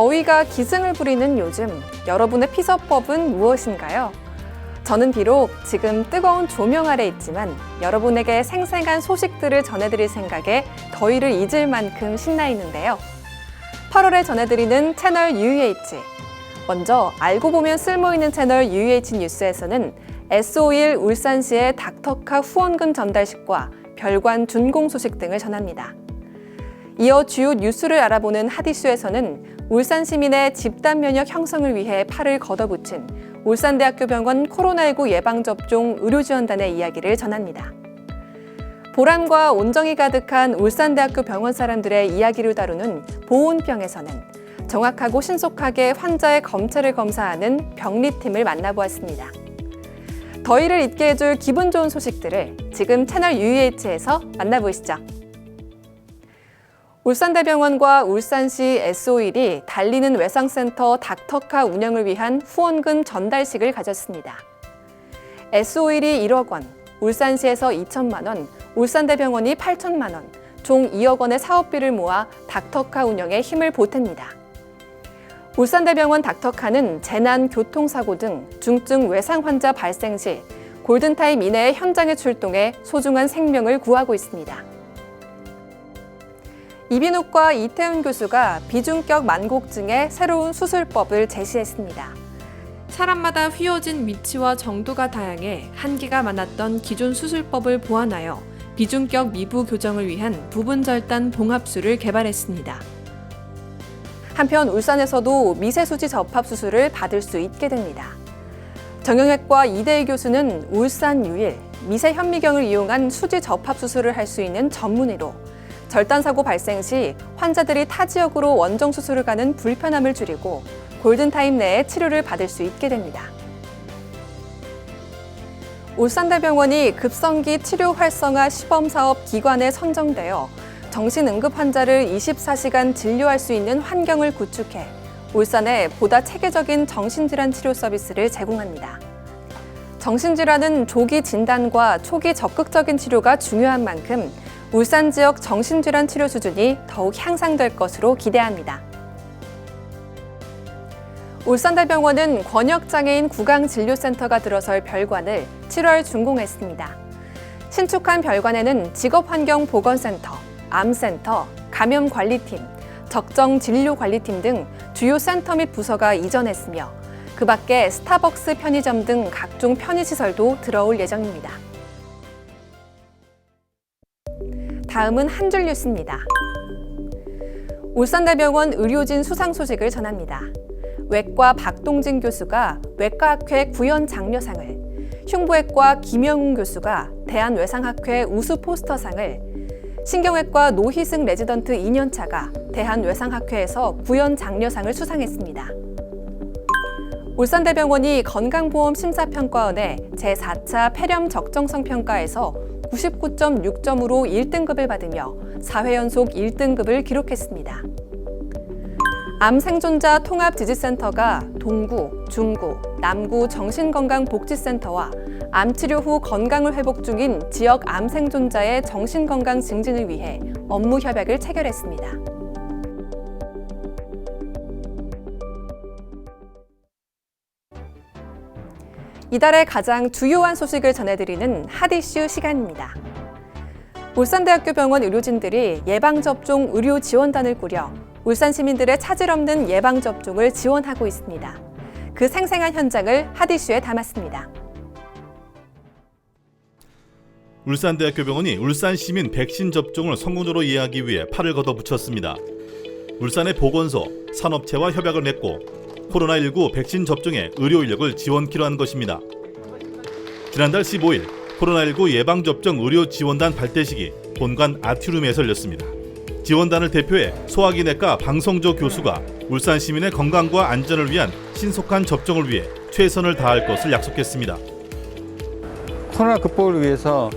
더위가 기승을 부리는 요즘 여러분의 피서법은 무엇인가요? 저는 비록 지금 뜨거운 조명 아래 있지만 여러분에게 생생한 소식들을 전해드릴 생각에 더위를 잊을 만큼 신나 있는데요. 8월에 전해드리는 채널 UH. 먼저 알고 보면 쓸모 있는 채널 UH 뉴스에서는 S51 울산시의 닥터카 후원금 전달식과 별관 준공 소식 등을 전합니다. 이어 주요 뉴스를 알아보는 하디슈에서는 울산 시민의 집단 면역 형성을 위해 팔을 걷어붙인 울산대학교 병원 코로나19 예방접종 의료지원단의 이야기를 전합니다. 보람과 온정이 가득한 울산대학교 병원 사람들의 이야기를 다루는 보온병에서는 정확하고 신속하게 환자의 검체를 검사하는 병리팀을 만나보았습니다. 더위를 잊게 해줄 기분 좋은 소식들을 지금 채널 UEH에서 만나보시죠. 울산대병원과 울산시 S51이 달리는 외상센터 닥터카 운영을 위한 후원금 전달식을 가졌습니다. S51이 1억 원, 울산시에서 2천만 원, 울산대병원이 8천만 원, 총 2억 원의 사업비를 모아 닥터카 운영에 힘을 보탭니다. 울산대병원 닥터카는 재난, 교통사고 등 중증 외상 환자 발생 시 골든타임 이내에 현장에 출동해 소중한 생명을 구하고 있습니다. 이비인후과 이태훈 교수가 비중격 만곡증의 새로운 수술법을 제시했습니다. 사람마다 휘어진 위치와 정도가 다양해 한계가 많았던 기존 수술법을 보완하여 비중격 미부 교정을 위한 부분 절단 봉합술을 개발했습니다. 한편 울산에서도 미세수지 접합 수술을 받을 수 있게 됩니다. 정형외과 이대희 교수는 울산 유일 미세 현미경을 이용한 수지 접합 수술을 할 수 있는 전문의로 절단 사고 발생 시 환자들이 타 지역으로 원정 수술을 가는 불편함을 줄이고 골든 타임 내에 치료를 받을 수 있게 됩니다. 울산대병원이 급성기 치료 활성화 시범 사업 기관에 선정되어 정신응급 환자를 24시간 진료할 수 있는 환경을 구축해 울산에 보다 체계적인 정신질환 치료 서비스를 제공합니다. 정신질환은 조기 진단과 초기 적극적인 치료가 중요한 만큼 울산 지역 정신질환 치료 수준이 더욱 향상될 것으로 기대합니다. 울산대병원은 권역장애인 구강진료센터가 들어설 별관을 7월 준공했습니다. 신축한 별관에는 직업환경보건센터, 암센터, 감염관리팀, 적정진료관리팀 등 주요 센터 및 부서가 이전했으며 그 밖에 스타벅스 편의점 등 각종 편의시설도 들어올 예정입니다. 다음은 한 줄 뉴스입니다. 울산대병원 의료진 수상 소식을 전합니다. 외과 박동진 교수가 외과학회 구현 장려상을, 흉부외과 김영웅 교수가 대한외상학회 우수 포스터상을, 신경외과 노희승 레지던트 2년차가 대한외상학회에서 구현 장려상을 수상했습니다. 울산대병원이 건강보험 심사평가원의 제4차 폐렴 적정성 평가에서 99.6점으로 1등급을 받으며 4회 연속 1등급을 기록했습니다. 암 생존자 통합지지센터가 동구, 중구, 남구 정신건강복지센터와 암 치료 후 건강을 회복 중인 지역 암 생존자의 정신건강 증진을 위해 업무 협약을 체결했습니다. 이달의 가장 주요한 소식을 전해드리는 핫이슈 시간입니다. 울산대학교 병원 의료진들이 예방접종 의료 지원단을 꾸려 울산 시민들의 차질 없는 예방접종을 지원하고 있습니다. 그 생생한 현장을 핫이슈에 담았습니다. 울산대학교 병원이 울산 시민 백신 접종을 성공적으로 이해하기 위해 팔을 걷어붙였습니다. 울산의 보건소, 산업체와 협약을 맺고 코로나19 백신 접종에 의료 인력을 지원키로 한 것입니다. 지난달 15일 코로나19 예방접종 의료 지원단 발대식이 본관 아티룸에서 열렸습니다. 지원단을 대표해 소화기내과 방성조 교수가 울산 시민의 건강과 안전을 위한 신속한 접종을 위해 최선을 다할 것을 약속했습니다. 코로나 극복을 위해서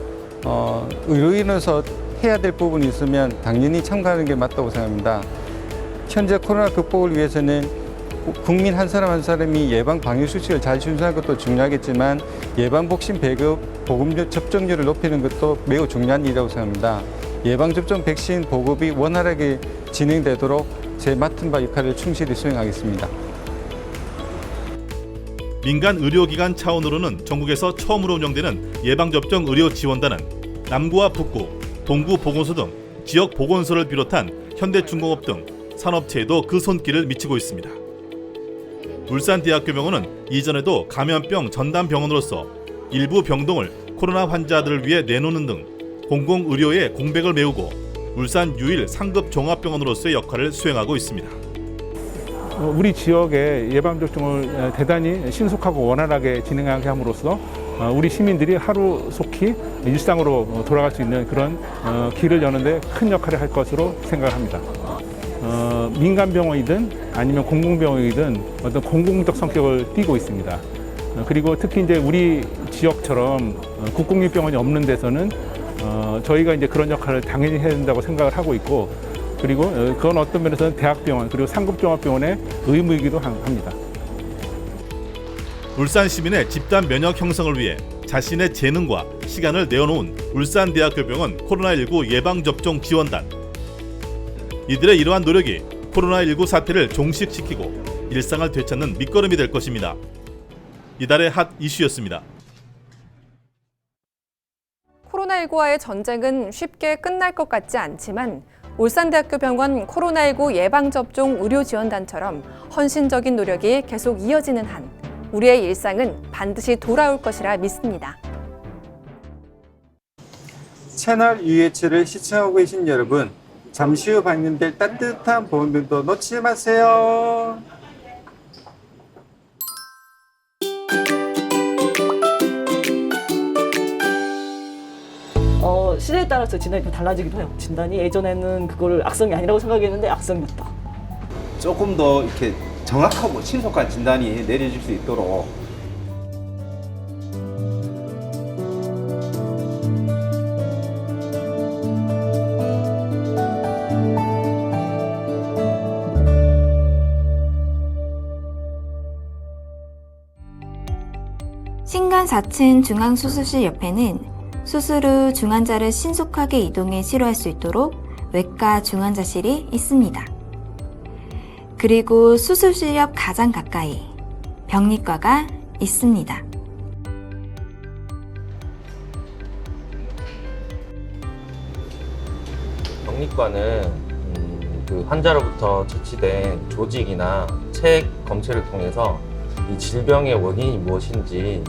어, 의료인으로서 해야 될 부분이 있으면 당연히 참가하는 게 맞다고 생각합니다. 현재 코로나 극복을 위해서는 국민 한 사람 한 사람이 예방 방역 수칙을 잘 준수하는 것도 중요하겠지만 예방 백신 배급 보급 접종률을 높이는 것도 매우 중요한 일이라고 생각합니다. 예방 접종 백신 보급이 원활하게 진행되도록 제 맡은 바 역할을 충실히 수행하겠습니다. 민간 의료기관 차원으로는 전국에서 처음으로 운영되는 예방접종 의료 지원단은 남구와 북구, 동구 보건소 등 지역 보건소를 비롯한 현대중공업 등 산업체에도 그 손길을 미치고 있습니다. 울산대학교병원은 이전에도 감염병 전담 병원으로서 일부 병동을 코로나 환자들을 위해 내놓는 등 공공의료의 공백을 메우고 울산 유일 상급 종합병원으로서의 역할을 수행하고 있습니다. 어, 우리 지역의 예방접종을 어, 대단히 신속하고 원활하게 진행하게 함으로써 어, 우리 시민들이 하루 속히 일상으로 어, 돌아갈 수 있는 그런 어, 길을 여는데 큰 역할을 할 것으로 생각합니다. 어, 민간 병원이든 아니면 공공병원이든 어떤 공공적 성격을 띠고 있습니다. 어, 그리고 특히 이제 우리 지역처럼 어, 국공립병원이 없는 데서는 어, 저희가 이제 그런 역할을 당연히 해야 된다고 생각을 하고 있고 그리고 어, 그건 어떤 면에서는 대학병원 그리고 상급종합병원의 의무이기도 함- 합니다. 울산 시민의 집단 면역 형성을 위해 자신의 재능과 시간을 내어놓은 울산대학교병원 코로나19 예방접종 지원단. 이들의 이러한 노력이 코로나19 사태를 종식시키고 일상을 되찾는 밑거름이 될 것입니다. 이달의 핫 이슈였습니다. 코로나19와의 전쟁은 쉽게 끝날 것 같지 않지만 울산대학교 병원 코로나19 예방접종 의료지원단처럼 헌신적인 노력이 계속 이어지는 한 우리의 일상은 반드시 돌아올 것이라 믿습니다. 채널 UH를 시청하고 계신 여러분, 잠시 후 방영될 따뜻한 보험등도 놓치지 마세요. 어, 시대에 따라서 진단이 좀 달라지기도 해요. 진단이 예전에는 그걸 악성이 아니라고 생각했는데 악성이었다. 조금 더 이렇게 정확하고 신속한 진단이 내려질 수 있도록 4층 중앙수술실 옆에는 수술 후 중환자를 신속하게 이동해 치료할 수 있도록 외과 중환자실이 있습니다. 그리고 수술실 옆 가장 가까이 병리과가 있습니다. 병리과는 음, 그 환자로부터 채취된 조직이나 책 검체를 통해서 이 질병의 원인이 무엇인지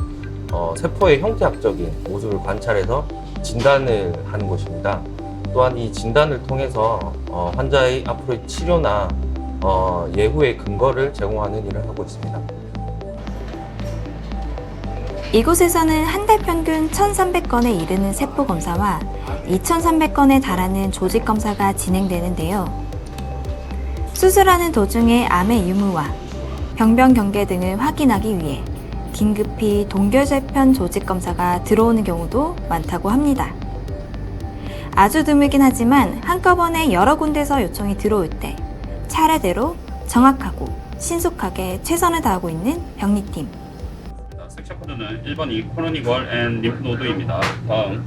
어, 세포의 형태학적인 모습을 관찰해서 진단을 하는 곳입니다. 또한 이 진단을 통해서 어, 환자의 앞으로의 치료나 어, 예후의 근거를 제공하는 일을 하고 있습니다. 이곳에서는 한 달 평균 1,300건에 이르는 세포 검사와 2,300건에 달하는 조직 검사가 진행되는데요. 수술하는 도중에 암의 유무와 병변 경계 등을 확인하기 위해 긴급히 동결절편 조직 검사가 들어오는 경우도 많다고 합니다. 아주 드물긴 하지만 한꺼번에 여러 군데서 요청이 들어올 때 차례대로 정확하고 신속하게 최선을 다하고 있는 병리팀. 섹션 코드는 1번 이 코로니걸 앤 림프노드입니다. 다음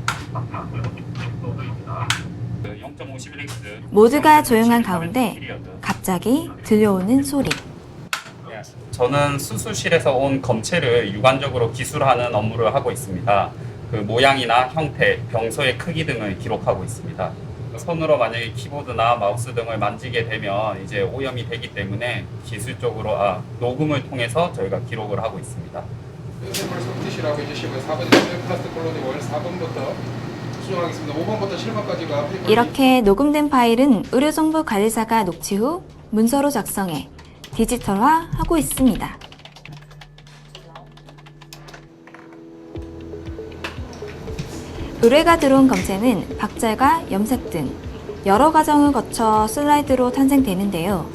0.51x 모두가 조용한 가운데 갑자기 들려오는 소리. 저는 수술실에서 온 검체를 유관적으로 기술하는 업무를 하고 있습니다. 그 모양이나 형태, 병소의 크기 등을 기록하고 있습니다. 손으로 만약에 키보드나 마우스 등을 만지게 되면 이제 오염이 되기 때문에 기술적으로 아, 녹음을 통해서 저희가 기록을 하고 있습니다. 샘플 섞으시라고 해주시면 4번 플라스틱 콜로니 월 4번부터 수정하겠습니다. 5번부터 7번까지가 이렇게 녹음된 파일은 의료정보관리사가 녹취 후 문서로 작성해 디지털화하고 있습니다. 의뢰가 들어온 검체는 박제가 염색 등 여러 과정을 거쳐 슬라이드로 탄생되는데요.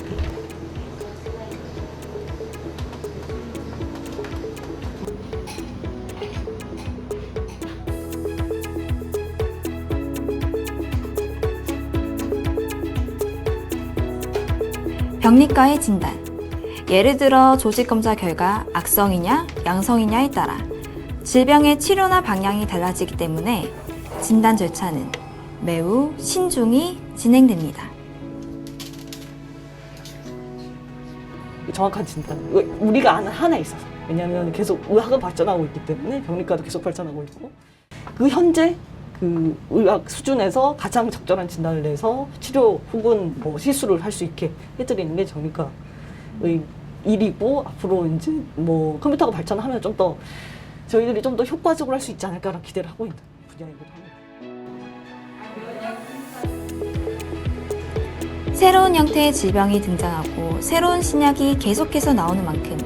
병리과의 진단. 예를 들어 조직 검사 결과 악성이냐 양성이냐에 따라 질병의 치료나 방향이 달라지기 때문에 진단 절차는 매우 신중히 진행됩니다. 정확한 진단. 우리가 아는 한에 있어서. 왜냐하면 계속 의학은 발전하고 있기 때문에 병리과도 계속 발전하고 있고 그 현재 그 의학 수준에서 가장 적절한 진단을 내서 치료 혹은 뭐 시술을 할 수 있게 해드리는 게 정리과의 일이고 앞으로 이제 뭐 컴퓨터가 발전하면 좀 더 저희들이 좀 더 효과적으로 할 수 있지 않을까라는 기대를 하고 있는 분야이기도 합니다. 새로운 형태의 질병이 등장하고 새로운 신약이 계속해서 나오는 만큼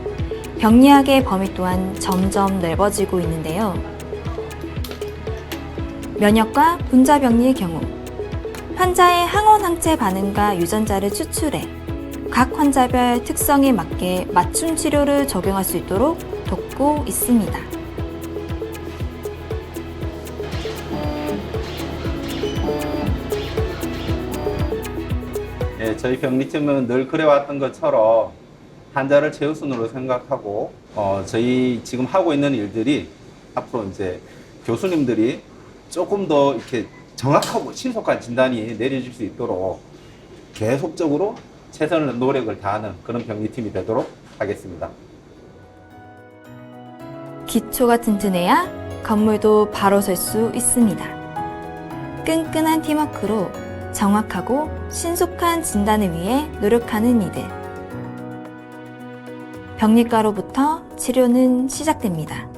병리학의 범위 또한 점점 넓어지고 있는데요. 면역과 분자병리의 경우 환자의 항원 항체 반응과 유전자를 추출해 각 환자별 특성에 맞게 맞춤 치료를 적용할 수 있도록 돕고 있습니다. 예, 저희 병리팀은 늘 그래왔던 것처럼 환자를 최우선으로 생각하고 어, 저희 지금 하고 있는 일들이 앞으로 이제 교수님들이 조금 더 이렇게 정확하고 신속한 진단이 내려질 수 있도록 계속적으로 최선의 노력을 다하는 그런 병리팀이 되도록 하겠습니다. 기초가 튼튼해야 건물도 바로 설 수 있습니다. 끈끈한 팀워크로 정확하고 신속한 진단을 위해 노력하는 이들. 병리과로부터 치료는 시작됩니다.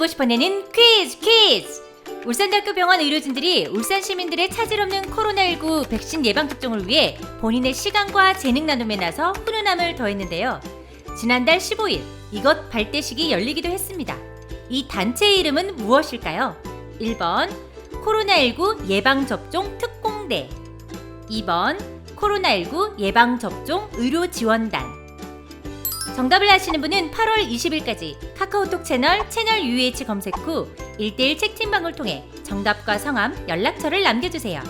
주고 싶어 내는 퀴즈 퀴즈! 울산대학교 병원 의료진들이 울산 시민들의 차질 없는 코로나19 백신 예방 접종을 위해 본인의 시간과 재능 나눔에 나서 훈훈함을 더했는데요. 지난달 15일 이것 발대식이 열리기도 했습니다. 이 단체의 이름은 무엇일까요? 1번 코로나19 예방접종 특공대 2번 코로나19 예방접종 의료지원단 정답을 아시는 분은 8월 20일까지 카카오톡 채널 채널 UH 검색 후 1대1 책팀방을 통해 정답과 성함, 연락처를 남겨주세요.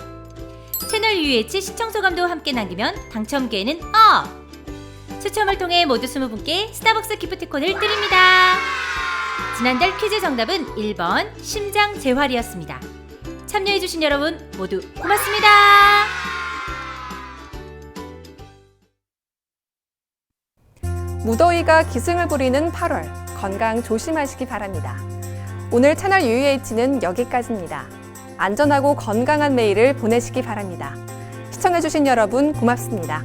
채널 UH 시청 소감도 함께 남기면 당첨 기회는 업! 추첨을 통해 모두 20분께 스타벅스 기프티콘을 드립니다. 지난달 퀴즈 정답은 1번 심장 재활이었습니다. 참여해주신 여러분 모두 고맙습니다. 무더위가 기승을 부리는 8월 건강 조심하시기 바랍니다. 오늘 채널 UH는 여기까지입니다. 안전하고 건강한 매일을 보내시기 바랍니다. 시청해주신 여러분 고맙습니다.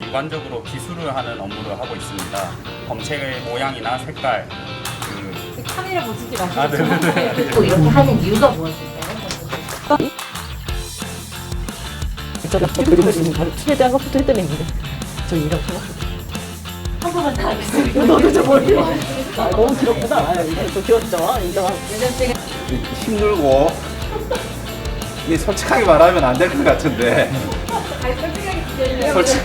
일반적으로 기술을 하는 업무를 하고 있습니다. 검체의 모양이나 색깔, 그 카메라 보시지 마시고 아, 네네네. 또 이렇게 하는 이유가 무엇일까요? 제가 그리고 지금 바로 최대한 것부터 해드리는데 저 이라고 생각. 한 번만 더 하겠습니다. 너도 저 머리. 아, 너무 길었구나. 아, 이게 또 길었죠. 인정하고. 힘들고 이 솔직하게 말하면 안 될 것 같은데 솔직,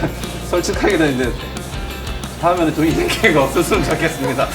솔직하게는 이제 다음에는 좀 이런 기회가 없었으면 좋겠습니다.